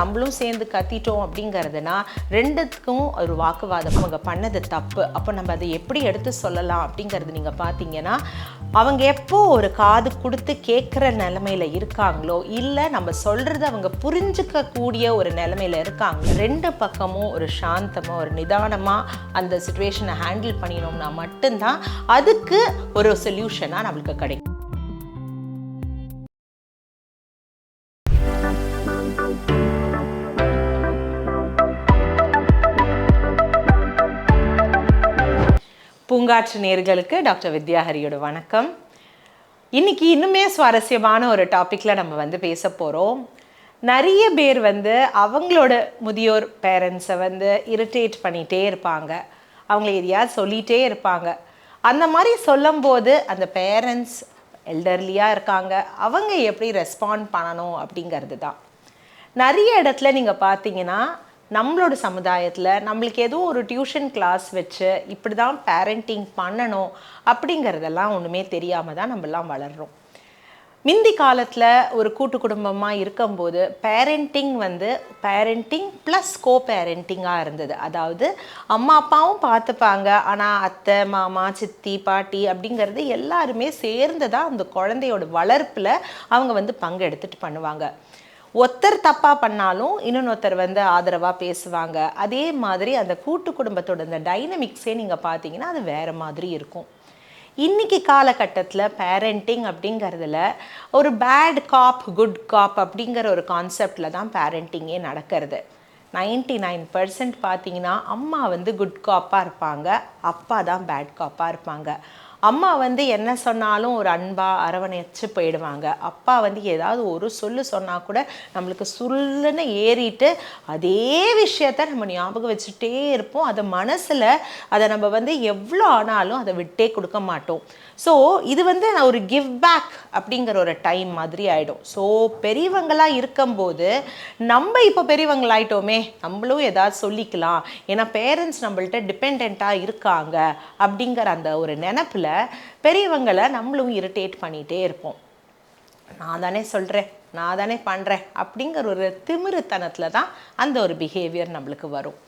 நம்மளும் சேர்ந்து கத்திட்டோம் அப்படிங்கிறதுனா ரெண்டுத்துக்கும் ஒரு வாக்குவாதம். அவங்க பண்ணது தப்பு. அப்போ நம்ம அதை எப்படி எடுத்து சொல்லலாம் அப்படிங்கிறது நீங்கள் பார்த்தீங்கன்னா அவங்க எப்போ ஒரு காது கொடுத்து கேட்குற நிலமையில இருக்காங்களோ இல்லை நம்ம சொல்கிறத அவங்க புரிஞ்சுக்கக்கூடிய ஒரு நிலமையில இருக்காங்க ரெண்டு பக்கமும் ஒரு சாந்தமாக ஒரு நிதானமாக அந்த சுச்சுவேஷனை ஹேண்டில் பண்ணினோம்னா மட்டும்தான் அதுக்கு ஒரு சொல்யூஷனாக நம்மளுக்கு கிடைக்கும். பூங்காற்று நேர்களுக்கு டாக்டர் வித்யாஹரியோட வணக்கம். இன்னைக்கு இன்னுமே சுவாரஸ்யமான ஒரு டாப்பிக்கில் நம்ம வந்து பேச போகிறோம் நிறைய பேர் வந்து அவங்களோட முதியோர் பேரண்ட்ஸை வந்து இரிட்டேட் பண்ணிகிட்டே இருப்பாங்க. அவங்கள எதையாவது சொல்லிகிட்டே இருப்பாங்க. அந்த மாதிரி சொல்லும்போது அந்த பேரண்ட்ஸ் எல்டர்லியாக இருக்காங்க. அவங்க எப்படி ரெஸ்பாண்ட் பண்ணணும் அப்படிங்கிறது தான் நிறைய இடத்துல நீங்கள் பார்த்தீங்கன்னா நம்மளோட சமுதாயத்தில் நம்மளுக்கு ஏதோ ஒரு டியூஷன் கிளாஸ் வச்சு இப்படி தான் பேரண்டிங் பண்ணணும் அப்படிங்கிறதெல்லாம் ஒன்றுமே தெரியாமல் தான் நம்மலாம் வளர்கிறோம் மிந்தி காலத்தில் ஒரு கூட்டு குடும்பமாக இருக்கும்போது பேரண்டிங் வந்து பேரண்டிங் ப்ளஸ் கோ பேரண்டிங்காக இருந்தது. அதாவது அம்மா அப்பாவும் பார்த்துப்பாங்க. ஆனால் அத்தை மாமா சித்தி பாட்டி அப்படிங்கிறது எல்லாருமே சேர்ந்து தான் அந்த குழந்தையோட வளர்ப்பில் அவங்க வந்து பங்கு எடுத்துகிட்டு பண்ணுவாங்க. ஒருத்தர் தப்பாக பண்ணாலும் இன்னொருத்தர் வந்து ஆதரவாக பேசுவாங்க. அதே மாதிரி அந்த கூட்டு குடும்பத்தோட அந்த டைனமிக்ஸே நீங்கள் பார்த்தீங்கன்னா அது வேறு மாதிரி இருக்கும். இன்னைக்கு காலகட்டத்தில் பேரண்டிங் அப்படிங்கிறதுல ஒரு பேட் காப் குட் காப் அப்படிங்கிற ஒரு கான்செப்டில் தான் பேரண்டிங்கே நடக்கிறது. நைன்டி நைன் பர்சன்ட் பார்த்தீங்கன்னா அம்மா வந்து குட் காப்பாக இருப்பாங்க அப்பா தான் பேட் காப்பாக இருப்பாங்க. அம்மா வந்து என்ன சொன்னாலும் ஒரு அன்பாக அரவணைச்சு போயிடுவாங்க. அப்பா வந்து ஏதாவது ஒரு சொல்லு சொன்னால் கூட நம்மளுக்கு சுல்லுன்னு ஏறிட்டு அதே விஷயத்த நம்ம ஞாபகம் வச்சுட்டே இருப்போம். அதை மனசில் அதை நம்ம வந்து எவ்வளோ ஆனாலும் அதை விட்டே கொடுக்க மாட்டோம். ஸோ இது வந்து நான் ஒரு கிவ் பேக் அப்படிங்கிற ஒரு டைம் மாதிரி ஆகிடும் ஸோ பெரியவங்களாக இருக்கும்போது நம்ம இப்போ பெரியவங்களாயிட்டோமே நம்மளும் ஏதாவது சொல்லிக்கலாம். ஏன்னா பேரண்ட்ஸ் நம்மள்ட்ட டிபெண்ட்டாக இருக்காங்க அப்படிங்கிற அந்த ஒரு நினப்பில் பெரியவங்களை நம்மளும் இரிட்டேட் பண்ணிகிட்டே இருப்போம். நான் தானே சொல்கிறேன் நான் தானே பண்ணுறேன் அப்படிங்கிற ஒரு திமிருத்தனத்தில் தான் அந்த ஒரு பிஹேவியர் நம்மளுக்கு வரும்.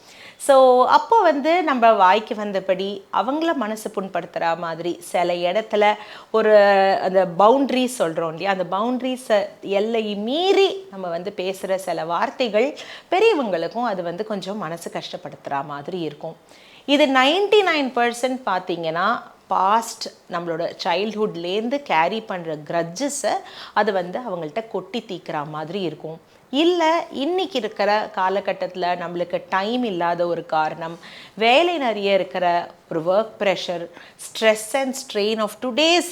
ஸோ அப்போ வந்து நம்ம வாய்க்கு வந்தபடி அவங்கள மனசு புண்படுத்துகிற மாதிரி சில இடத்துல ஒரு அந்த பவுண்ட்ரி சொல்கிறோம் இல்லையா? அந்த பவுண்ட்ரிஸை எல்லை மீறி நம்ம வந்து பேசுகிற சில வார்த்தைகள் பெரியவங்களுக்கும் அது வந்து கொஞ்சம் மனசு கஷ்டப்படுத்துகிற மாதிரி இருக்கும். இது நைன்டி நைன் பர்சன்ட் பார்த்தீங்கன்னா பாஸ்ட் நம்மளோட சைல்ட்ஹுட்லேருந்து கேரி பண்ணுற க்ரட்ஜஸை அது வந்து அவங்கள்ட்ட கொட்டி தீக்கிற மாதிரி இருக்கும். இல்லை இன்னைக்கு இருக்கிற காலகட்டத்தில் நம்மளுக்கு டைம் இல்லாத ஒரு காரணம் வேலை நிறைய இருக்கிற ஒரு work pressure stress and strain of today's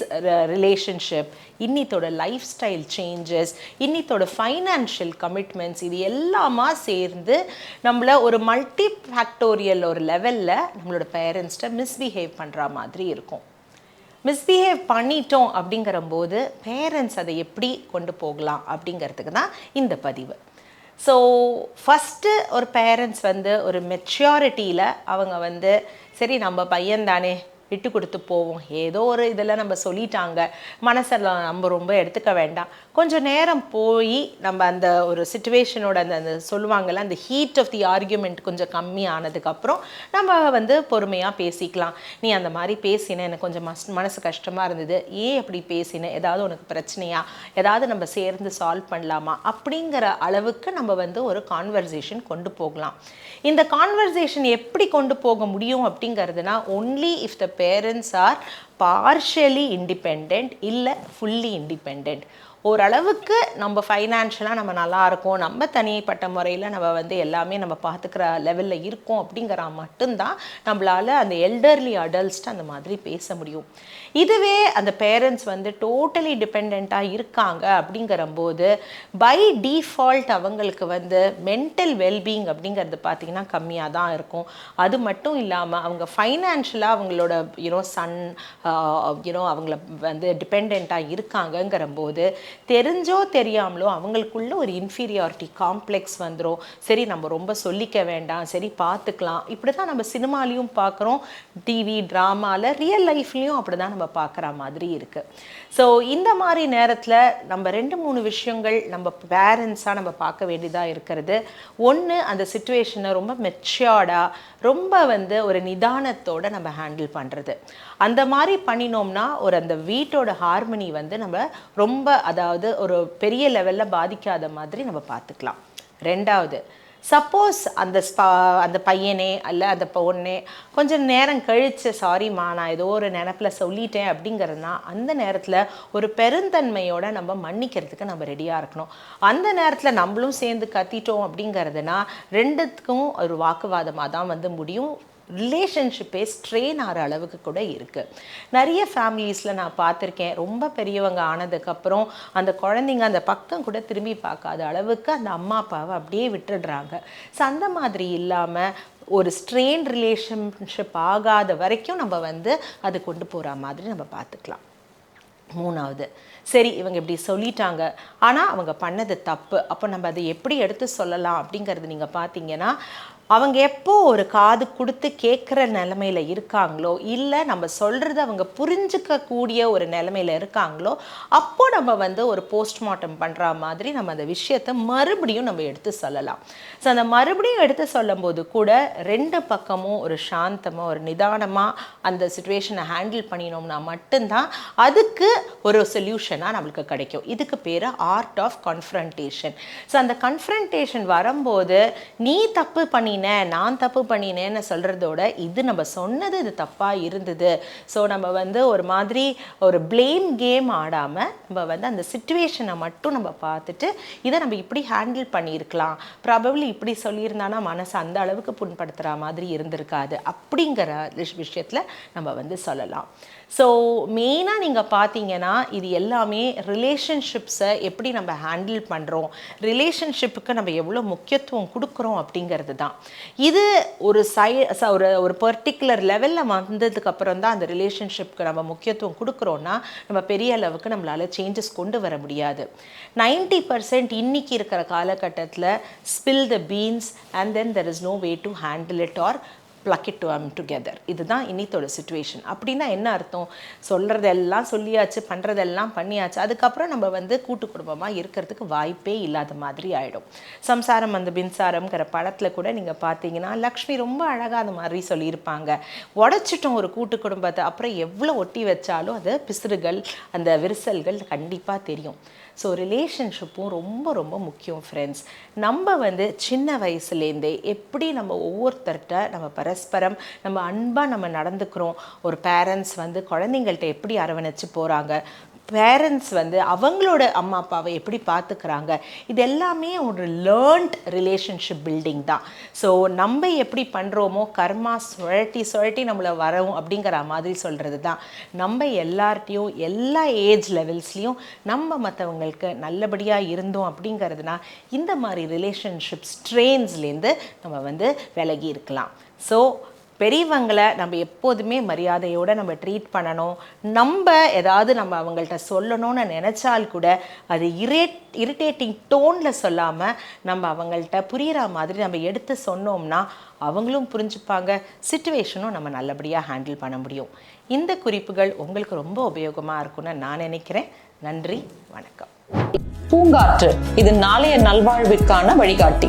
relationship இன்னித்தோட life style changes இன்னித்தோட ஃபைனான்ஷியல் கமிட்மெண்ட்ஸ் இது எல்லாமா சேர்ந்து நம்மளை ஒரு மல்டி ஃபேக்டோரியல் ஒரு லெவலில் நம்மளோட பேரண்ட்ஸ்கிட்ட மிஸ்பிஹேவ் பண்ணுற மாதிரி இருக்கும். மிஸ்பிஹேவ் பண்ணிட்டோம் அப்படிங்கிற போது பேரண்ட்ஸ் அதை எப்படி கொண்டு போகலாம் அப்படிங்கிறதுக்கு தான் இந்த பதிவு. ஸோ ஃபஸ்ட்டு ஒரு பேரண்ட்ஸ் வந்து ஒரு மெச்சூரிட்டியில் அவங்க வந்து சரி நம்ம பையன் தானே விட்டு கொடுத்து போவோம். ஏதோ ஒரு இதில் நம்ம சொல்லிட்டாங்க. மனசெல்லாம் நம்ம ரொம்ப எடுத்துக்க வேண்டாம். கொஞ்சம் நேரம் போய் நம்ம அந்த ஒரு சுச்சுவேஷனோட அந்த அந்த சொல்லுவாங்கள்ல அந்த ஹீட் ஆஃப் தி ஆர்கியூமெண்ட் கொஞ்சம் கம்மி ஆனதுக்கப்புறம் நம்ம வந்து பொறுமையாக பேசிக்கலாம். நீ அந்த மாதிரி பேசின எனக்கு கொஞ்சம் மஸ் மனசு கஷ்டமாக இருந்தது. ஏன் அப்படி பேசின? ஏதாவது உனக்கு பிரச்சனையா? ஏதாவது நம்ம சேர்ந்து சால்வ் பண்ணலாமா? அப்படிங்கிற அளவுக்கு நம்ம வந்து ஒரு கான்வர்சேஷன் கொண்டு போகலாம். இந்த கான்வர்சேஷன் எப்படி கொண்டு போக முடியும் அப்படிங்கிறதுனா only if the parents are partially independent இல்லை ஃபுல்லி இண்டிபெண்ட் ஓரளவுக்கு நம்ம ஃபைனான்ஷியலாக நம்ம நல்லா இருக்கோம் நம்ம தனிப்பட்ட முறையில் நம்ம வந்து எல்லாமே நம்ம பார்த்துக்கிற லெவலில் இருக்கோம் அப்படிங்கிற மட்டும்தான் நம்மளால் அந்த எல்டர்லி அடல்ட்ஸ்ட்டு அந்த மாதிரி பேச முடியும். இதுவே அந்த பேரண்ட்ஸ் வந்து டோட்டலி டிபெண்ட்டாக இருக்காங்க அப்படிங்கிற போது பை டிஃபால்ட் அவங்களுக்கு வந்து மென்டல் வெல்பீயிங் அப்படிங்கிறது பார்த்திங்கன்னா கம்மியாக தான் இருக்கும். அது மட்டும் இல்லாமல் அவங்க ஃபைனான்ஷியலாக அவங்களோட யூனோ சன் யூனோ அவங்கள வந்து டிபெண்ட்டாக இருக்காங்கங்கிற போது தெரிஞ்சோ தெரியாமலோ அவங்களுக்குள்ள ஒரு இன்ஃபீரியாரிட்டி காம்ப்ளெக்ஸ் வந்துடும் சரி நம்ம ரொம்ப சொல்லிக்க வேண்டாம். சரி பார்த்துக்கலாம். இப்படி தான் நம்ம சினிமாலையும் பார்க்குறோம். டிவி ட்ராமாவில் ரியல் லைஃப்லேயும் அப்படி தான் நம்ம பார்க்குற மாதிரி இருக்குது ஸோ இந்த மாதிரி நேரத்தில் நம்ம ரெண்டு மூணு விஷயங்கள் நம்ம பேரண்ட்ஸாக நம்ம பார்க்க வேண்டியதாக இருக்கிறது. ஒன்று அந்த சுச்சுவேஷனை ரொம்ப மெச்சோர்டாக ரொம்ப வந்து ஒரு நிதானத்தோட நம்ம ஹேண்டில் பண்ணுறது அந்த மாதிரி பண்ணினோம்னா ஒரு அந்த வீட்டோட ஹார்மனி வந்து நம்ம ரொம்ப அதாவது ஒரு பெரிய லெவலில் பாதிக்காத மாதிரி நம்ம பார்த்துக்கலாம் ரெண்டாவது சப்போஸ் அந்த ஸ்பா அந்த பையனே அல்ல அந்த பொண்ணே கொஞ்சம் நேரம் கழித்து சாரிம்மா நான் ஏதோ ஒரு நினப்பில் சொல்லிட்டேன் அப்படிங்கிறதுனா அந்த நேரத்தில் ஒரு பெருந்தன்மையோட நம்ம மன்னிக்கிறதுக்கு நம்ம ரெடியாக இருக்கணும். அந்த நேரத்தில் நம்மளும் சேர்ந்து கத்திட்டோம் அப்படிங்கிறதுனா ரெண்டுத்துக்கும் ஒரு வாக்குவாதமாக தான் வந்து முடியும். ரிலேஷன்ஷிப்பே ஸ்ட்ரெயின் ஆகிற அளவுக்கு கூட இருக்குது நிறைய ஃபேமிலிஸில் நான் பார்த்துருக்கேன். ரொம்ப பெரியவங்க ஆனதுக்கப்புறம் அந்த குழந்தைங்க அந்த பக்கம் கூட திரும்பி பார்க்காத அளவுக்கு அந்த அம்மா அப்பாவை அப்படியே விட்டுடுறாங்க. ஸோ அந்த மாதிரி இல்லாமல் ஒரு ஸ்ட்ரெயின் ரிலேஷன்ஷிப் ஆகாத வரைக்கும் நம்ம வந்து அது கொண்டு போகிற மாதிரி நம்ம பார்த்துக்கலாம். மூணாவது சரி இவங்க இப்படி சொல்லிட்டாங்க. ஆனால் அவங்க பண்ணது தப்பு. அப்போ நம்ம அதை எப்படி எடுத்து சொல்லலாம் அப்படிங்கிறது நீங்கள் பார்த்தீங்கன்னா அவங்க எப்போ ஒரு காது கொடுத்து கேட்குற நிலமையில இருக்காங்களோ இல்லை நம்ம சொல்கிறத அவங்க புரிஞ்சுக்கக்கூடிய ஒரு நிலமையில இருக்காங்களோ அப்போ நம்ம வந்து ஒரு போஸ்ட்மார்ட்டம் பண்ணுற மாதிரி நம்ம அந்த விஷயத்தை மறுபடியும் நம்ம எடுத்து சொல்லலாம். ஸோ அந்த மறுபடியும் எடுத்து சொல்லும்போது கூட ரெண்டு பக்கமும் ஒரு சாந்தமாக ஒரு நிதானமாக அந்த சுச்சுவேஷனை ஹேண்டில் பண்ணினோம்னா மட்டும்தான் அதுக்கு ஒரு சொல்யூஷனாக நம்மளுக்கு கிடைக்கும். இதுக்கு பேர் ஆர்ட் ஆஃப் கன்ஃப்ரண்டேஷன் ஸோ அந்த கன்ஃப்ரண்டேஷன் வரும்போது நீ தப்பு பண்ணி பண்ணினேன் நான் தப்பு பண்ணினேன்னு சொல்கிறதோட இது நம்ம சொன்னது இது தப்பாக இருந்தது. ஸோ நம்ம வந்து ஒரு மாதிரி ஒரு ப்ளேம் கேம் ஆடாமல் நம்ம வந்து அந்த சுச்சுவேஷனை மட்டும் நம்ம பார்த்துட்டு இதை நம்ம இப்படி ஹேண்டில் பண்ணியிருக்கலாம். ப்ராபப்ளி இப்படி சொல்லியிருந்தானா மனசு அந்த அளவுக்கு புண்படுத்துகிற மாதிரி இருந்திருக்காது. அப்படிங்கிற விஷயத்தில் நம்ம வந்து சொல்லலாம். ஸோ மெயினாக நீங்கள் பார்த்தீங்கன்னா இது எல்லாமே ரிலேஷன்ஷிப்ஸை எப்படி நம்ம ஹேண்டில் பண்ணுறோம் ரிலேஷன்ஷிப்புக்கு நம்ம எவ்வளோ முக்கியத்துவம் கொடுக்குறோம் அப்படிங்கிறது தான். இது ஒரு சை ஒரு ஒரு பர்டிகுலர் லெவலில் வந்ததுக்கப்புறம் தான் அந்த ரிலேஷன்ஷிப்க்கு நம்ம முக்கியத்துவம் கொடுக்குறோன்னா நம்ம பெரிய அளவுக்கு நம்மளால் சேஞ்சஸ் கொண்டு வர முடியாது. நைன்டி பர்சன்ட் இன்னைக்கு இருக்கிற காலகட்டத்தில் spill the beans and then there is no way to handle it or plug it to um, together இதுதான் இன்னித்தோட சுச்சுவேஷன் அப்படின்னா என்ன அர்த்தம்? சொல்கிறதெல்லாம் சொல்லியாச்சு பண்ணுறதெல்லாம் பண்ணியாச்சு. அதுக்கப்புறம் நம்ம வந்து கூட்டு குடும்பமாக இருக்கிறதுக்கு வாய்ப்பே இல்லாத மாதிரி ஆகிடும் சம்சாரம் அந்த மின்சாரம்ங்கிற படத்தில் கூட நீங்கள் பார்த்தீங்கன்னா லக்ஷ்மி ரொம்ப அழகாக அந்த மாதிரி சொல்லியிருப்பாங்க. உடச்சிட்டோம் ஒரு கூட்டு குடும்பத்தை அப்புறம் எவ்வளோ ஒட்டி வச்சாலும் அது பிசுறுகள் அந்த விரிசல்கள் கண்டிப்பாக தெரியும். ஸோ ரிலேஷன்ஷிப்பும் ரொம்ப ரொம்ப முக்கியம் ஃப்ரெண்ட்ஸ் நம்ம வந்து சின்ன வயசுலேருந்தே எப்படி நம்ம ஒவ்வொருத்தர்கிட்ட நம்ம பரஸ்பரம் நம்ம அன்பாக நம்ம நடந்துக்கிறோம் ஒரு பேரண்ட்ஸ் வந்து குழந்தைங்கள்ட்ட எப்படி அரவணைச்சு போகிறாங்க பேரண்ட்ஸ் வந்து அவங்களோட அம்மா அப்பாவை எப்படி பார்த்துக்கிறாங்க? இது எல்லாமே ஒரு லேர்ன்ட் ரிலேஷன்ஷிப் பில்டிங் தான். ஸோ நம்ம எப்படி பண்ணுறோமோ கர்மா சுழட்டி சுழட்டி நம்மளை வரோம் அப்படிங்கிற மாதிரி சொல்கிறது தான். நம்ம எல்லார்ட்டையும் எல்லா ஏஜ் லெவல்ஸ்லேயும் நம்ம மற்றவங்களுக்கு நல்லபடியாக இருந்தோம் அப்படிங்கிறதுனா இந்த மாதிரி ரிலேஷன்ஷிப் ஸ்ட்ரெயின்ஸ்லேருந்து நம்ம வந்து விலகி இருக்கலாம். ஸோ பெரியவங்களை நம்ம எப்போதுமே மரியாதையோடு நம்ம ட்ரீட் பண்ணணும். நம்ம ஏதாவது நம்ம அவங்கள்ட்ட சொல்லணும்னு நினச்சால் கூட அது இரேட் இரிட்டேட்டிங் டோனில் சொல்லாமல் நம்ம அவங்கள்ட்ட புரிகிற மாதிரி நம்ம எடுத்து சொன்னோம்னா அவங்களும் புரிஞ்சுப்பாங்க. சுச்சுவேஷனும் நம்ம நல்லபடியாக ஹேண்டில் பண்ண முடியும். இந்த குறிப்புகள் உங்களுக்கு ரொம்ப உபயோகமாக இருக்கும்னு நான் நினைக்கிறேன். நன்றி வணக்கம். பூங்காற்று இது நாளைய நல்வாழ்விற்கான வழிகாட்டி.